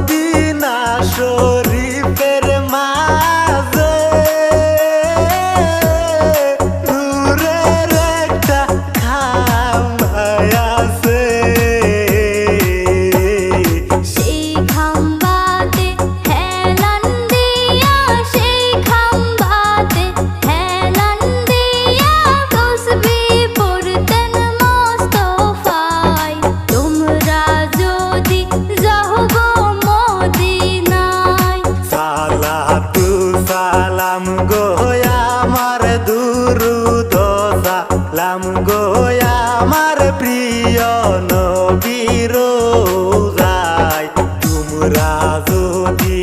Medina শরীফের আমার দুরু দশা লাম গো আমার প্রিয় নবীর রায় তোমরা যদি